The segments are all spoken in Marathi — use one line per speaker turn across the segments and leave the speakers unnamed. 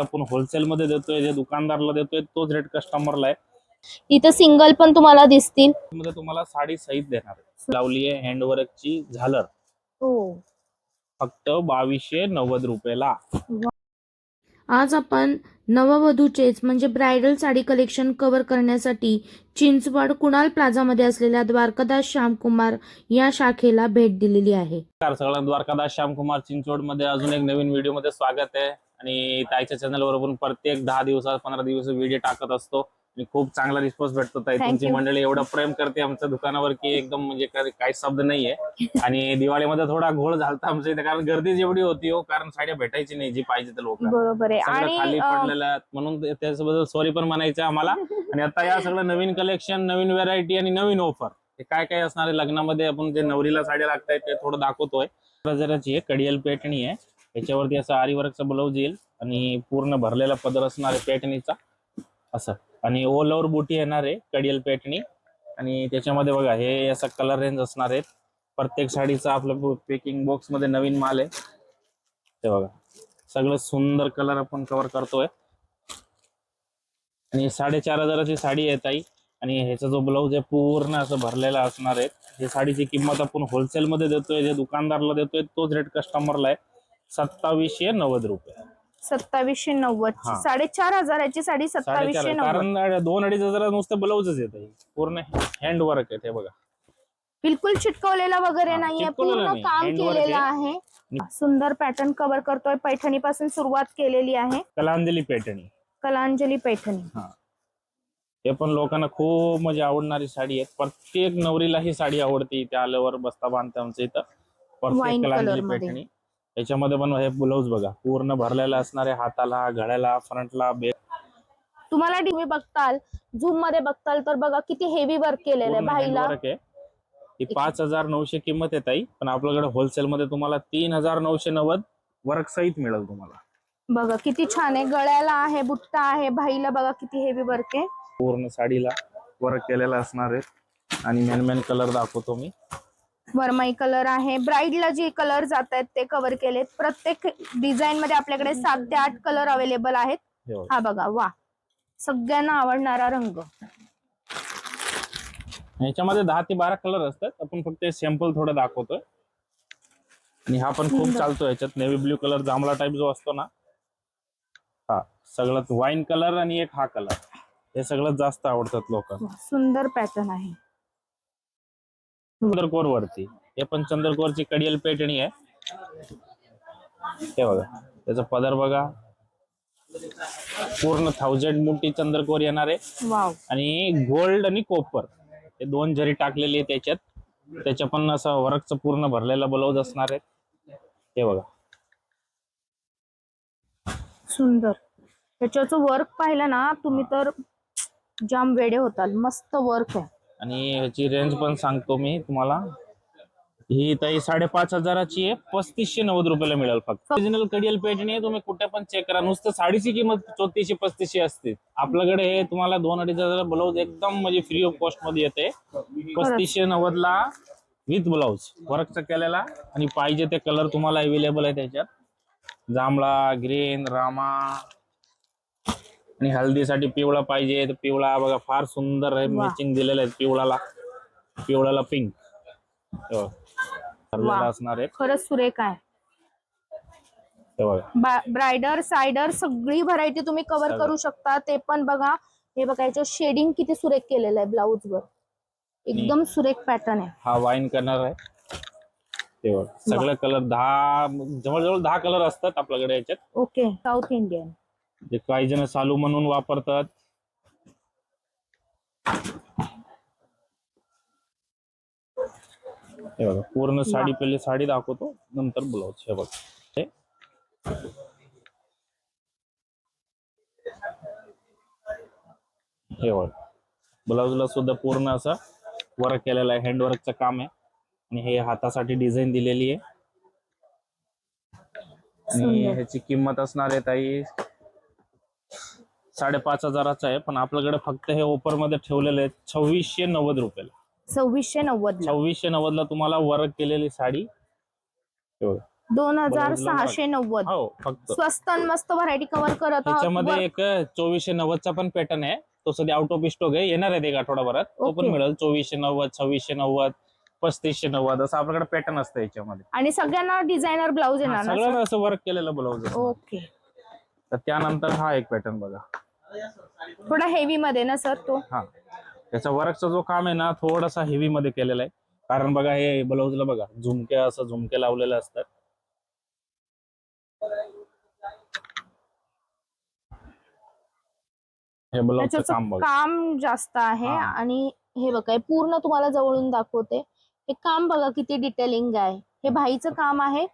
आपण होलसेल मध्ये देतोय जे दुकानदारला देतोय तोच रेट कस्टमरला आहे.
इथं सिंगल पण तुम्हाला दिसतील.
मध्ये तुम्हाला साडी सहित देणार आहे. लावली आहे हँडवर्कची झालर.
हो.
फक्त बावीसशे नव्वद रुपयाला.
आज आपण नववधूचेच म्हणजे ब्रायडल साडी कलेक्शन कव्हर करण्यासाठी चिंचवड कुणाल प्लाझामध्ये असलेल्या द्वारकादास श्यामकुमार या शाखेला भेट दिलेली आहे.
सगळ्यांना द्वारकादास श्यामकुमार चिंचवडमध्ये अजून एक नवीन व्हिडिओमध्ये स्वागत आहे. आणि ताईच्या चॅनल वर आपण प्रत्येक दहा दिवसात पंधरा दिवस व्हिडिओ टाकत असतो. आणि खूप चांगला रिस्पॉन्स भेटतो ताई.
Thank
तुमची
you.
मंडळी एवढं प्रेम करते आमच्या दुकानावर की एकदम म्हणजे काही काही शब्द नाहीये. आणि दिवाळीमध्ये थोडा घोळ झालता आमच्या इथे कारण गर्दी जेवढी होती हो कारण साड्या भेटायची नाही जी पाहिजे ते लोक.
बरोबर आहे.
सगळं
आणि
खाली
अं,
पडलेलं आहे. म्हणून ते- त्याच्याबद्दल सॉरी पण म्हणायचं आम्हाला. आणि आता या सगळं नवीन कलेक्शन नवीन व्हेरायटी आणि नवीन ऑफर हे काय काय असणार आहे? लग्नामध्ये आपण जे नवरीला साड्या लागतायत ते थोडं दाखवतोय. जराची आहे कडियल पेटणी आहे. याच्यावरती असं आरी वर्कचा ब्लाऊज येईल आणि पूर्ण भरलेला पदर असणार आहे पेटणीचा. असं. आणि ऑल ओव्हर बुटी येणार आहे कडियल पेटणी. आणि त्याच्यामध्ये बघा हे असं कलर रेंज असणार आहेत. प्रत्येक साडीचा आपलं पॅकिंग बॉक्समध्ये नवीन माल आहे. ते बघा सगळं सुंदर कलर आपण कव्हर करतोय. आणि साडेचार हजाराची साडी आहे आणि ह्याचा जो ब्लाऊज आहे पूर्ण असं भरलेला असणार आहे. ही साडीची किंमत आपण होलसेल मध्ये देतोय जे दुकानदारला देतोय तोच रेट कस्टमरला आहे. सत्तावीसशे नव्वद रुपये.
सत्तावीसशे नव्वद
हा.
साडेचार हजाराची साडी
साडेचार
सत्तावीसशे नव्वद.
कारण दोन अडीच हजार नुसतं ब्लाऊजच येत आहे पूर्ण हँड वर्क आहे ते बघा.
बिलकुल चिटकवलेला वगैरे
हा,
नाहीये.
चिटकवलेलं
पूर्ण
नाही.
काम
Handwork
केलेलं
आहे.
आहे. सुंदर पॅटर्न कव्हर करतोय. पैठणी पासून सुरुवात केलेली आहे.
कलांजली पेटणी
कलांजली पैठणी.
हा. हे पण लोकांना खूप म्हणजे आवडणारी साडी आहे. प्रत्येक नवरीला ही साडी आवडते. इथे आल्यावर बस्ता बांधते आमच्या इथं.
Wine
प्रत्येक
color
कलांजली
मध्ये.
पेटणी याच्यामध्ये पण हे ब्लाऊज बघा. पूर्ण भरलेला असणार आहे हाताला गळ्याला फ्रंटला बेक
तुम्हाला तुम्ही बघताल झूममध्ये बघताल तर बघा किती हेवी वर्क केलेलं आहे भाईला
ही पाच हजार नऊशे किंमत आहे ताई पण आपल्याकडे होलसेल मध्ये तुम्हाला तीन हजार नऊशे नव्वद वर्क सहित मिळेल तुम्हाला.
बघा किती छान आहे. गळ्याला आहे बुट्टा आहे भाईला बघा किती हेवी वर्क आहे.
पूर्ण साडीला वर्क केलेला असणार आहे. आणि मेन मेन कलर दाखवतो मी.
वरमाई कलर आहे. ब्राईडला जे कलर जात आहेत ते कव्हर केलेत. प्रत्येक डिझाईन मध्ये आपल्याकडे सात ते आठ कलर अवेलेबल आहेत.
हे. बघा.
हा बघा वा. सगळ्यांना आवडणारा रंग.
ह्याच्यामध्ये दहा ते बारा कलर असतात. आपण फक्त सॅम्पल थोडं दाखवतोय. आणि हा पण खूप चालतो याच्यात. नेव्ही ब्ल्यू कलर जांभळा टाईप जो असतो ना हा सगळ्यात वाईन कलर आणि एक हा कलर हे सगळ्यात जास्त आवडतात लोकांना.
वा, सुंदर पॅटर्न आहे.
चंद्रकोर वरती हे पण चंद्रकोरची कडियल पेटणी आहे. हे बघा त्याचा पदर बघा. पूर्ण थाउजंड मोठी चंद्रकोर येणार आहे.
वाव.
आणि गोल्ड आणि कोपर हे दोन जरी टाकलेली आहे त्याच्यात त्याच्या पण असं वर्कचं पूर्ण भरलेला ब्लाऊज असणार आहे. हे बघा.
सुंदर. त्याच्याचं वर्क पाहिलं ना तुम्ही तर जाम वेडे होताल. मस्त वर्क आहे.
आणि ह्याची रेंज पण सांगतो मी तुम्हाला. ही ताई साडेपाच हजाराची आहे. पस्तीसशे नव्वद रुपयाला मिळेल फक्त. ओरिजिनल कडियल पेटणी तुम्ही कुठे पण चेक करा. नुसतं साडीची किंमत चौतीसशे पस्तीसशे असते. आपल्याकडे हे तुम्हाला दोन अडीच हजार ब्लाऊज एकदम म्हणजे फ्री ऑफ कॉस्टमध्ये येते. पस्तीसशे नव्वद ला विथ ब्लाऊज वर्कचा केलेला. आणि पाहिजे ते कलर तुम्हाला अवेलेबल आहे त्याच्यात. जांभळा ग्रीन रामा आणि हल्दीसाठी पिवळा पाहिजे. तर पिवळा बघा फार सुंदर आहे. मॅचिंग दिलेलं आहे पिवळाला. पिवळाला पिंक. असणार आहे.
खरंच सुरेख आहे. ब्रायडर सायडर सगळी व्हरायटी तुम्ही कव्हर. करू शकता. ते पण बघा. हे बघा याचं शेडिंग किती सुरेख केलेलं आहे ब्लाऊज वर. एकदम सुरेख पॅटर्न आहे.
हा वाईन करणार आहे. सगळे कलर दहा जवळजवळ दहा कलर असतात आपल्याकडे याच्यात.
ओके साऊथ इंडियन
जे काही जण चालू म्हणून वापरतात. हे बघा पूर्ण साडी पहिले साडी दाखवतो नंतर ब्लाऊज हे बघा. हे. बघा. ब्लाऊजला सुद्धा पूर्ण असं वर्क केलेलं आहे. हँडवर्कचं काम आहे. आणि हे हातासाठी डिझाईन दिलेली आहे. आणि. ह्याची किंमत असणार आहे ताई साडेपाच हजाराचं आहे पण आपल्याकडे फक्त हे ऑफरमध्ये ठेवलेले आहे सव्वीसशे नव्वद रुपयाला.
सव्वीसशे नव्वद
सव्वीसशे नव्वद ला तुम्हाला वर्क केलेली साडी.
दोन हजार सहाशे नव्वद.
हो फक्त.
स्वस्त आणि मस्त व्हरायटी कव्हर करत आहोत.
त्याच्यामध्ये एक चोवीसशे नव्वदचा पण पॅटर्न आहे. तो सध्या आउट ऑफ स्टॉक आहे. येणार आहे एक आठवडाभरात. तो पण
Okay.
मिळेल. चोवीसशे नव्वद सव्वीसशे नव्वद पस्तीसशे नव्वद असं आपल्याकडे पॅटर्न असतं याच्यामध्ये.
आणि सगळ्यांना डिझायनर ब्लाऊज येणार ना
सगळं असं वर्क केलेलं ब्लाऊज
ओके
तर त्यानंतर हा एक पॅटर्न बघा.
थोडा हेवी मध्ये ना सर तो?
हा. त्याचा वर्कचा जो काम आहे ना थोडासा हेवी मध्ये केलेला आहे. कारण बघा हे ब्लाऊजला बघा झुमके असं झुमके लावलेले असतात. हे ब्लाऊजचं काम बघा.
काम जास्त आहे
हा.
आणि हे बघा हे पूर्ण तुम्हाला जवळून दाखवते. हे काम बघा किती डिटेलिंग आहे. हे भाईचं काम आहे.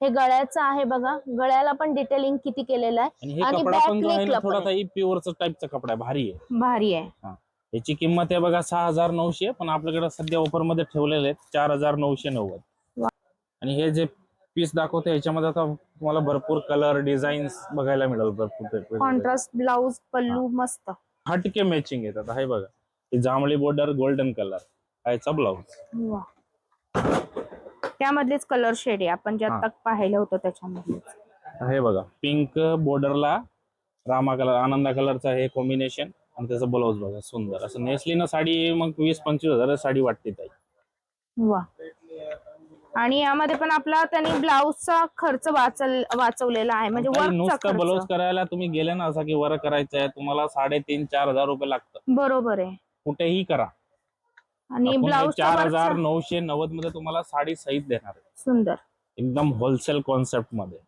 हे गळ्याचं आहे बघा. गळ्याला पण डिटेलिंग किती केलेलं आहे.
आणि पण थोडासा प्युअरचा टाईपचा कपडा आहे भारी आहे.
भारी आहे.
याची किंमत आहे बघा सहा हजार नऊशे पण आपल्याकडे सध्या ऑफरमध्ये ठेवलेले आहेत चार हजार नऊशे नव्वद. आणि हे जे पीस दाखवते याच्यामध्ये आता तुम्हाला भरपूर कलर डिझाईन्स बघायला मिळेल भरपूर.
कॉन्ट्रास्ट ब्लाऊज पल्लू मस्त.
हटके मॅचिंग येतात. हे बघा. हे जांभळी बॉर्डर गोल्डन कलर याचा ब्लाऊज
वा. त्यामधलेच कलर शेड आहे. आपण जे
हा.
आता पाहिलं होतं त्याच्यामध्ये
हे बघा पिंक बॉर्डरला रामा कलर आनंदा कलरचा हे कॉम्बिनेशन आणि त्याचा ब्लाऊज बघा सुंदर. असं नेसली ना साडी मग वीस पंचवीस हजार साडी वाटते ताई.
वा. आणि यामध्ये पण आपला त्यांनी ब्लाऊजचा खर्च वाचल वाचवलेला आहे. म्हणजे
ताई,
वर्कचा
नुसतं ब्लाऊज
खर्च
करायला तुम्ही गेले ना असं की वर करायचं आहे तुम्हाला साडेतीन चार हजार रुपये लागतं.
बरोबर आहे.
कुठेही करा.
आणि ब्लाऊज
चार हजार नऊशे नव्वदमध्ये तुम्हाला साडी सहित देणार आहे.
सुंदर.
एकदम होलसेल कॉन्सेप्टमध्ये.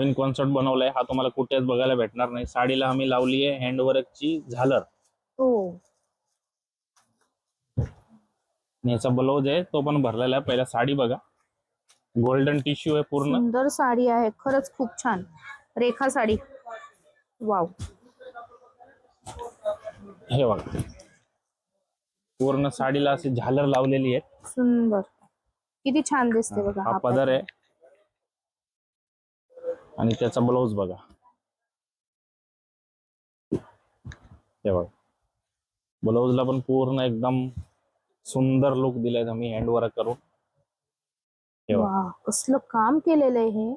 नवीन कॉन्सेप्ट बनवलाय. हा तुम्हाला कुठेच बघायला भेटणार नाही. साडीला आम्ही लावली आहे हँडवर्कची झालर.
हो.
याचा ब्लाऊज आहे तो पण भरलेला आहे. पहिला साडी बघा. गोल्डन टिश्यू आहे पूर्ण.
सुंदर साडी आहे. खरंच खूप छान. रेखा साडी. वाव.
हे बघा. पूर्ण साडीला अशी झालर लावलेली आहे
सुंदर. किती छान दिसते बघा
हा
हा
पदर आहे. आणि त्याचा ब्लाऊज बघा. हे बघा. ब्लाऊजला पण पूर्ण एकदम सुंदर लुक दिलाय आम्ही हँडवर्क करून. हे बघा.
वा कसलं काम केलेलं आहे हे.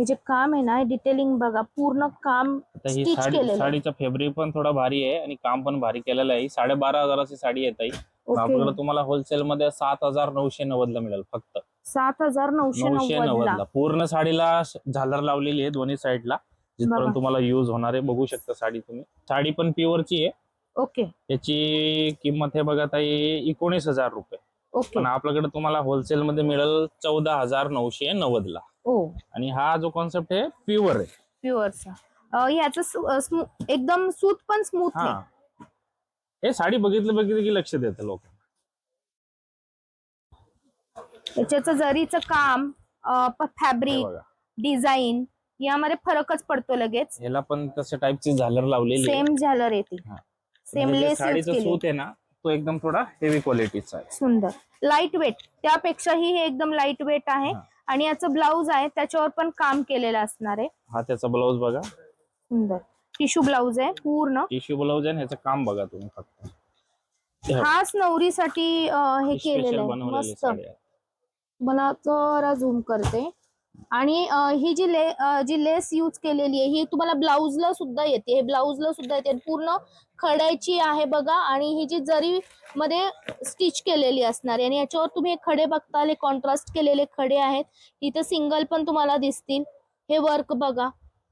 हे जे काम आहे ना डिटेलिंग बघा पूर्ण काम
आता ही
स्टिच
साडी
केलेलं आहे.
साडीचा फॅब्रिक पण थोडा भारी आहे आणि काम पण भारी केलेलं आहे. ही साडेबारा हजाराची साडी येत आहे आपल्याकडे
ओके
तुम्हाला होलसेल मध्ये सात हजार नऊशे नव्वद ला मिळेल फक्त.
सात हजार नऊशे
नऊशे
नव्वद
नव्वद
ला
ला पूर्ण साडीला श- झालर लावलेली आहे दोन्ही साईडला
बघा.
जिथपर्यंत तुम्हाला युज होणार आहे बघू शकता साडी तुम्ही. साडी पण प्युअरची आहे.
ओके
याची किंमत आहे बघा ताई एकोणीस हजार रुपये. पण आपल्याकडे तुम्हाला होलसेल मध्ये मिळेल चौदा हजार नऊशे नव्वद ला.
ओ.
आणि हा जो कॉन्सेप्ट आहे प्युअर आहे.
प्युअरचा ह्याचं एकदम सूत पण स्मूथ
हा. साडी बघितलं बघितलं की लक्ष देतं लोक.
त्याच्याचं जरीचं काम फॅब्रिक डिझाईन यामध्ये फरकच पडतो लगेच.
ह्याला पण तशा टाईपची झालर लावलेली
सेम झालर येते. सेम लेस
साडीचा सूत आहे ना तो एकदम थोडा हेवी क्वालिटीचा आहे.
सुंदर. लाइट वेट त्यापेक्षाही हे एकदम लाइट वेट आहे.
हा.
आणि याचं ब्लाऊज आहे त्याच्यावर पण काम केलेलं असणार आहे.
हा त्याचा ब्लाऊज बघा.
सुंदर. टिश्यू ब्लाऊज आहे पूर्ण.
टिश्यू ब्लाऊज आहे आणि ह्याचं काम बघा तुम्ही फक्त.
खास नवरीसाठी अं, हे
स्पेशल
केलेलं आहे.
बनवलेली
मस्त.
साडी आहे.
मला जरा झूम करते. आणि ही जी ले जी लेस यूज केलेली आहे ही तुम्हाला ब्लाऊजला सुद्धा येते. हे ब्लाऊजला सुद्धा येते. पूर्ण खड्याची आहे बघा आणि ही जी जरी मध्ये स्टिच केलेली असणार आहे आणि याच्यावर तुम्ही हे खडे बघताल हे कॉन्ट्रास्ट केलेले खडे आहेत इथं सिंगल पण तुम्हाला दिसतील. हे वर्क बघा.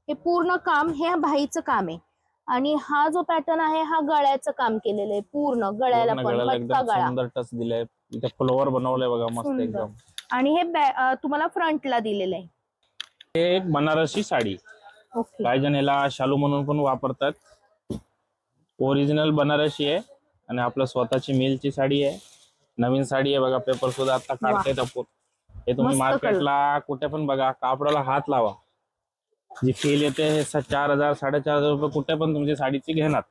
हे पूर्ण काम हे भाईचं काम आहे. आणि हा जो पॅटर्न आहे हा गळ्याचं काम केलेलं आहे. पूर्ण गळ्याला पण गळा.
फ्लोअर बनवलंय बघा मस्त. एकदम.
आणि हे बॅ- अं, तुम्हाला फ्रंटला दिलेलं आहे.
हे एक बनारसी साडी.
ओके.
काही जण याला शालू म्हणून पण वापरतात. ओरिजिनल बनारसी आहे आणि आपलं स्वतःची मिलची साडी आहे. नवीन साडी आहे बघा पेपर सुद्धा आता काढतायत आपण. हे तुम्ही
मस्त
मार्केटला कुठे पण बघा कापडाला हात लावा. जी फील येते हे स- चार हजार साडेचार हजार रुपये कुठे पण तुमची साडीची घेणार.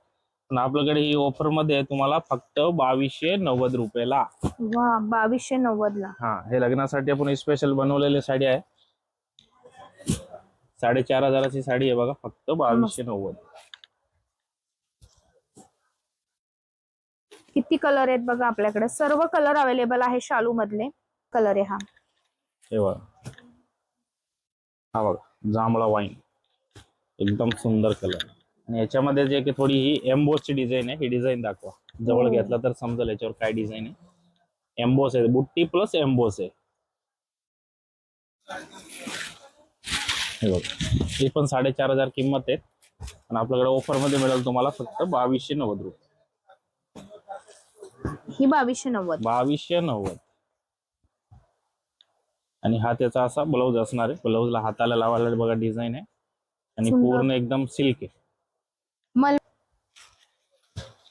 पण आपल्याकडे ही ऑफरमध्ये तुम्हाला फक्त बावीसशे नव्वद रुपयाला.
वा बावीसशे नव्वद ला
हा हे लग्नासाठी आपण स्पेशल बनवलेली साडी आहे. साडेचार हजाराची साडी आहे बघा फक्त बावीसशे नव्वद.
किती कलर आहेत बघा आपल्याकडे. सर्व कलर अवेलेबल आहे शालू मधले कलर आहे हा.
हे बघा. हा बघा जांभळा वाईन एकदम सुंदर कलर आणि याच्यामध्ये जे की थोडी ही एम्बोसची डिझाईन आहे ही डिझाईन दाखवा. जवळ
हो.
घेतला तर समजेल याच्यावर काय डिझाईन आहे. एम्बोस आहे बुट्टी प्लस एम्बोस आहे. हे बघा ही पण साडेचार हजार किंमत आहे आणि आपल्याकडे ऑफरमध्ये मिळेल तुम्हाला फक्त बावीसशे नव्वद रुपये.
ही बावीसशे नव्वद.
बावीसशे नव्वद. आणि हा त्याचा असा ब्लाऊज असणार आहे. ब्लाऊजला हाताला लावायला बघा डिझाईन आहे. आणि. पूर्ण एकदम सिल्क आहे.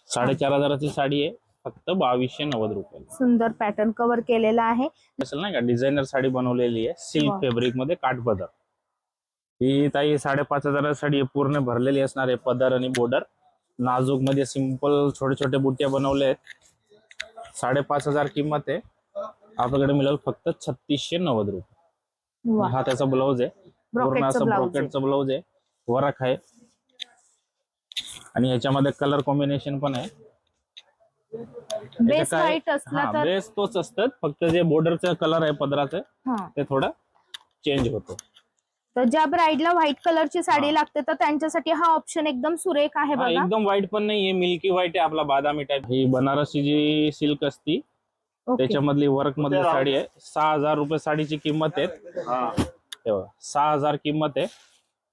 साडेचार हजाराची साडी आहे फक्त बावीसशे नव्वद रुपयाला
सुंदर पॅटर्न कव्हर केलेला आहे.
असेल नाही का? डिझायनर साडी बनवलेली आहे सिल्क. फॅब्रिकमध्ये काठपदर ही ताई साडेपाच हजाराची साडी पूर्ण भरलेली असणार आहे पदर आणि बॉर्डर नाजूकमध्ये सिंपल छोटे छोटे बुट्ट्या बनवले आहेत. साडेपाच हजार किंमत आहे. आपल्याकडे मिळेल फक्त छत्तीसशे नव्वद रुपये. हा त्याचा ब्लाऊज आहे. पूर्ण असं. ब्रॉकेटचं ब्लाऊज आहे. वरख आहे. आणि ह्याच्यामध्ये कलर कॉम्बिनेशन पण आहे.
बेस व्हाईट असला तर
बेस तोच असतात. फक्त जे बॉर्डरचं कलर आहे पदराचं
हा.
ते थोडं चेंज होतो.
तर ज्या ब्राईडला व्हाईट कलरची साडी लागते तर त्यांच्यासाठी हा ऑप्शन एकदम सुरेख आहे
हा,
बघा.
एकदम व्हाईट पण नाहीये. मिल्की व्हाईट आहे आपला बादामी टाईप ही बनारसी जी सिल्क असती
ओके
त्याच्यामधली वर्क मधली साडी आहे. सहा हजार रुपये साडीची किंमत आहे. हे बघा, सहा हजार किंमत आहे.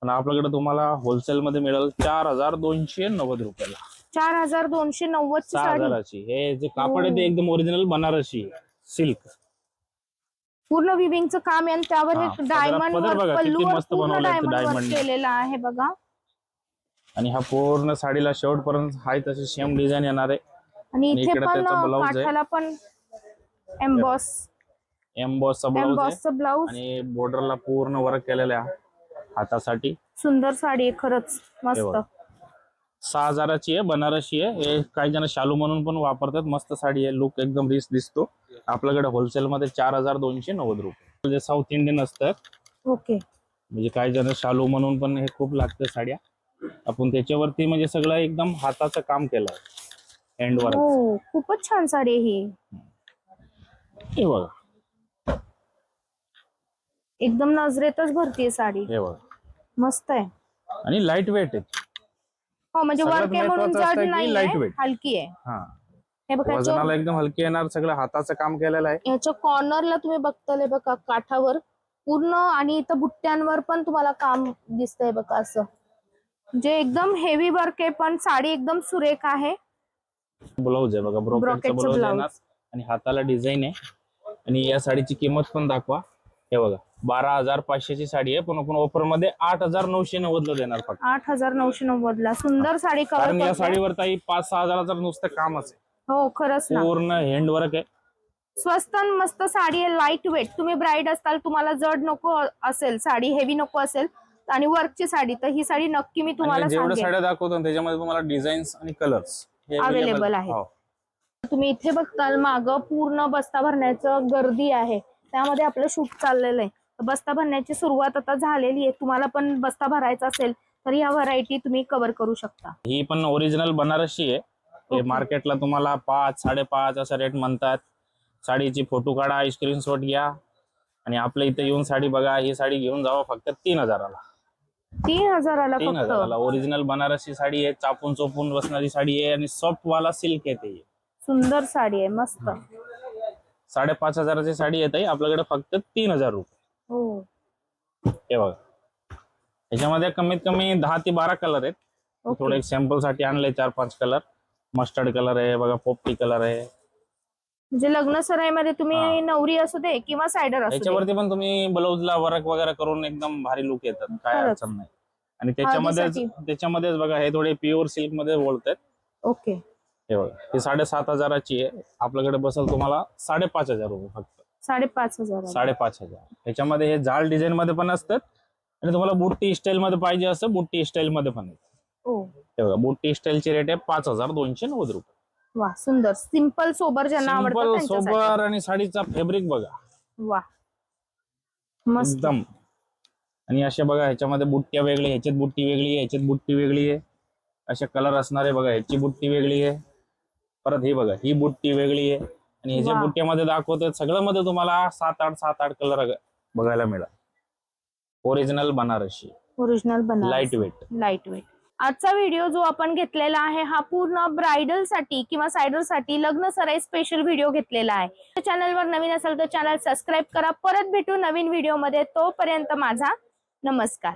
पण आपल्याकडे तुम्हाला होलसेल मध्ये मिळेल चार हजार दोनशे नव्वद रुपयाला.
चार हजार दोनशे नव्वद ची
सहा
साडी.
हजाराची हे जे कापड आहे ते एकदम ओरिजिनल बनारसी सिल्क
पूर्ण विविंगचं काम आहे आणि त्यावर
हा,
हे डायमंड
पदर
वर्क
बघा, किती
पल्लूवर
मस्त
पूर्ण
बनवलंय ते
डायमंड वर्क
diamond. ने.
केलेलं आहे बघा.
आणि हा पूर्ण साडीला शेवटपर्यंत हाय तशी सेम डिझाईन येणार आहे.
आणि
आणि
इथे
इकडे
पण
त्याचा blouse आहे.
काठाला पण एम्बॉस
एम्बॉसचा ब्लाऊज आहे.
एम्बॉसचं ब्लाऊज
आणि बॉर्डरला पूर्ण वर्क केलेलं आहे. हातासाठी.
सुंदर साडी आहे खरंच. मस्त.
सहा हजाराची आहे बनारसी आहे. हे काही जण शालू म्हणून पण वापरतात. मस्त साडी आहे लुक एकदम रिच दिसतो. आपल्याकडे होलसेल मध्ये चार हजार दोनशे नव्वद रुपये. जे साऊथ इंडियन असतात.
ओके.
म्हणजे काही जण शालू म्हणून पण हे खूप लागतं साड्या. आपण त्याच्यावरती म्हणजे सगळं एकदम हाताचं काम केलं आहे. हँडवर्क
हो खूपच छान साडी आहे ही.
हे बघा.
एकदम नजरेतच भरतीये साडी.
हे बघा.
मस्त आहे.
आणि लाइट वेट आहे.
हो म्हणजे
सगळ्यात
वर्क आहे म्हणून जड
की
नाही. हलकी आहे.
हा.
हे बघा
वजनाला एकदम हलकी येणार सगळं हाताचं काम केलेलं आहे.
याच्या कॉर्नरला तुम्ही बघताले बघा काठावर. पूर्ण आणि इथं बुट्ट्यांवर पण तुम्हाला काम दिसतंय बघा असं. म्हणजे एकदम हेवी वर्क आहे पण साडी एकदम सुरेख आहे.
ब्लाऊज आहे बघा ब्रोकेटचं
ब्रॉकेटचं
ब्लाऊज आणि हाताला डिझाईन आहे. आणि या साडीची किंमत पण दाखवा. हे बघा. बारा हजार पाचशेची साडी आहे. पण आपण ऑफरमध्ये आठ हजार नऊशे नव्वदला देणार फक्त.
आठ हजार नऊशे नव्वद ला सुंदर साडी
कारण या साडीवर ताई पाच सहा हजाराचं नुसतं कामच आहे.
हो खरंच ना.
पूर्ण हँडवर्क आहे.
स्वस्त आणि मस्त साडी आहे लाइट वेट तुम्ही ब्राईड असताल तुम्हाला जड नको असेल साडी हेवी नको असेल आणि वर्कची साडी तर ही साडी नक्की मी तुम्हाला
आणि जेवढ्या
सांगेन.
साड्या दाखवतो ना, त्याच्यामध्ये तुम्हाला डिझाईन्स आणि कलर्स
Available. आहेत. तुम्ही इथे बघताल माग पूर्ण बस्ता भरण्याचं गर्दी आहे. त्यामध्ये आपलं शूट चाललेलं आहे. बस्ता भरण्याची सुरुवात आता झालेली आहे. तुम्हाला पण बस्ता भरायचा असेल तर ह्या व्हरायटी तुम्ही कव्हर करू शकता.
ही पण ओरिजिनल बनारसी आहे. हे. मार्केटला तुम्हाला पाच साडेपाच असा रेट म्हणतात. साडीची फोटो काढा स्क्रीनशॉट घ्या. आणि आपल्या इथे येऊन साडी बघा. ही साडी घेऊन जावा फक्त तीन हजाराला.
तीन हजाराला
तीन हजाराला. ओरिजिनल बनारसी साडी आहे चापून चोपून बसणारी साडी आहे आणि सॉफ्ट वाला सिल्क आहे ते.
सुंदर साडी आहे मस्त.
साडेपाच हजाराची साडी येत आहे आपल्याकडे फक्त तीन हजार रुपये.
हो.
हे बघा. याच्यामध्ये कमीत कमी दहा ते बारा कलर आहेत.
ओके.
थोडे सॅम्पलसाठी आणले चार पाच कलर मस्टर्ड कलर आहे बघा पोपटी कलर आहे.
म्हणजे लग्न सराईमध्ये तुम्ही
हा.
नवरी असू दे किंवा सायडर असू दे.
याच्यावरती पण तुम्ही ब्लाऊजला वर्क वगैरे करून एकदम भारी लुक येतात. काय
खरंच.
अडचण नाही. आणि त्याच्यामध्येच
हळदीसाठी.
त्याच्यामध्येच बघा हे थोडे प्युअर सिल्कमध्ये बोलतात
ओके.
हे बघा ही साडेसात हजाराची आहे. आपल्याकडे बसल तुम्हाला साडेपाच हजार रुपये फक्त.
साडेपाच हजार
साडेपाच हजार. ह्याच्यामध्ये हे जाळ डिझाईन मध्ये पण असतात आणि तुम्हाला बुट्टी स्टाईल मध्ये पाहिजे असं बुट्टी स्टाईल मध्ये पण
ओ
हे. बघा बुट्टी स्टाईलची रेट आहे पाच हजार दोनशे नव्वद रुपये.
वा सुंदर. सिंपल सोबर ज्यांना आवडतं.
सोबर आणि साडीचा फॅब्रिक बघा.
वा.
एकदम. आणि अशा बघा ह्याच्यामध्ये बुट्ट्या वेगळी ह्याच्यात बुट्टी वेगळी आहे ह्याच्यात बुट्टी वेगळी आहे. अशा कलर असणारे बघा ह्याची बुट्टी वेगळी आहे. परत ही बघा ही बुट्टी वेगळी आहे. आणि
वा.
बुट्ट्यामध्ये दाखवतात सगळं मध्ये तुम्हाला सात आठ सात आठ कलर बघायला मिळेल. Original Banarasi.
Original Banaras.
Light weight
light weight आजचा व्हिडिओ जो आपण घेतलेला आहे हा पूर्ण ब्रायडलसाठी किंवा सायडलसाठी लग्न सराई स्पेशल व्हिडिओ घेतलेला आहे. चॅनलवर नवीन असेल तर चॅनल सबस्क्राईब करा. परत भेटू नवीन व्हिडिओमध्ये. तोपर्यंत माझा नमस्कार.